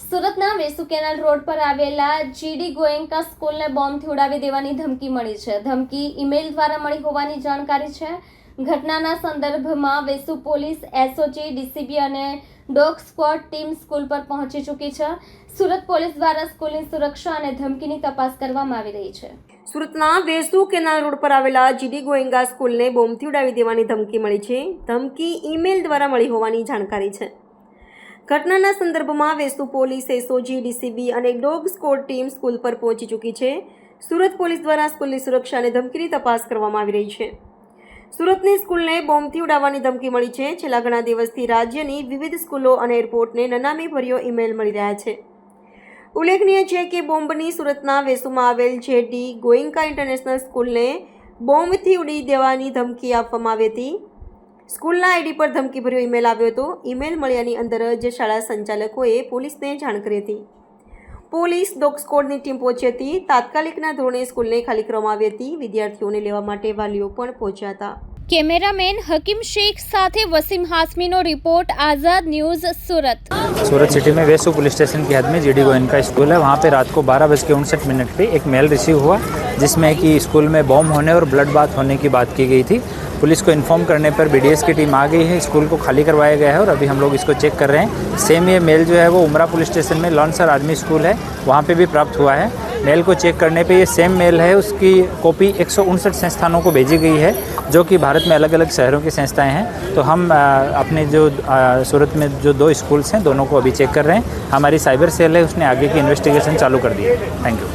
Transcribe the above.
સુરતના Vesu canal road પર આવેલા જીડી ગોયંકા સ્કૂલને બોમ્બથી ઉડાવી દેવાની ધમકી મળી છે. ધમકી ઈમેલ દ્વારા મળી હોવાની જાણકારી છે. ઘટનાના સંદર્ભમાં વેસુ પોલીસ, એસઓજી, ડીસીબી અને ડોગ સ્ક્વોડ ટીમ સ્કૂલ પર પહોંચી ચૂકી છે. સુરત પોલીસ દ્વારા સ્કૂલની સુરક્ષા અને ધમકીની તપાસ કરવામાં આવી રહી છે. સુરતના વેસુ કેનાલ રોડ પર આવેલા જીડી ગોયંગા સ્કૂલને બોમ્બથી ઉડાવી દેવાની ધમકી મળી છે. ધમકી ઈમેલ દ્વારા મળી હોવાની જાણકારી છે. ઘટનાના સંદર્ભમાં વેસુ પોલીસ એસઓજી ડીસીબી અને ડોગ સ્કોડ ટીમ સ્કૂલ પર પહોંચી ચૂકી છે. સુરત પોલીસ દ્વારા સ્કૂલની સુરક્ષા અને ધમકીની તપાસ કરવામાં આવી રહી છે. સુરતની સ્કૂલને બોમ્બથી ઉડાવવાની ધમકી મળી છે. છેલ્લા ઘણા દિવસથી રાજ્યની વિવિધ સ્કૂલો અને એરપોર્ટને નનામી ભર્યો ઈમેલ મળી રહ્યા છે. ઉલ્લેખનીય છે કે બોમ્બની સુરતના વેસુમાં આવેલ જેડી ગોયંકા ઇન્ટરનેશનલ સ્કૂલને બોમ્બથી ઉડી દેવાની ધમકી આપવામાં આવી હતી. સ્કૂલના આઈડી પર ધમકીભર્યો ઈમેલ આવ્યો હતો. ઈમેલ મળ્યાની અંદર જ શાળા સંચાલકોએ પોલીસને જાણ કરી હતી. પોલીસ ડોગ સ્કોડની ટીમ પહોંચી હતી. તાત્કાલિકના ધોરણે સ્કૂલને ખાલી કરવામાં આવી હતી. વિદ્યાર્થીઓને લેવા માટે વાલીઓ પણ પહોંચ્યા હતા. કેમેરામેન હકીમ શેખ સાથે Wasim હાસમીનો report Azad news Surat Surat city में वेसु पुलिस स्टेशन की हद में G D Goenka school है वहाँ पे रात को बारह बज के उनसठ मिनट पे एक मेल रिसीव हुआ जिसमें कि स्कूल में बॉम्ब होने और ब्लड बाथ होने की बात की गई थी पुलिस को इन्फॉर्म करने पर बीडीएस की टीम आ गई है स्कूल को खाली करवाया गया है और अभी हम लोग इसको चेक कर रहे हैं सेम ये मेल जो है वो उमरा पुलिस स्टेशन में लॉन्सर आर्मी स्कूल है वहाँ पे भी प्राप्त हुआ है मेल को चेक करने पे ये सेम मेल है, उसकी कॉपी एक सौ उनसठ संस्थानों को भेजी गई है, जो कि भारत में अलग अलग शहरों की संस्थाएँ हैं। तो हम अपने जो सूरत में जो दो स्कूल्स हैं, दोनों को अभी चेक कर रहे हैं। हमारी साइबर सेल है, उसने आगे की इन्वेस्टिगेशन चालू कर दी है। Thank you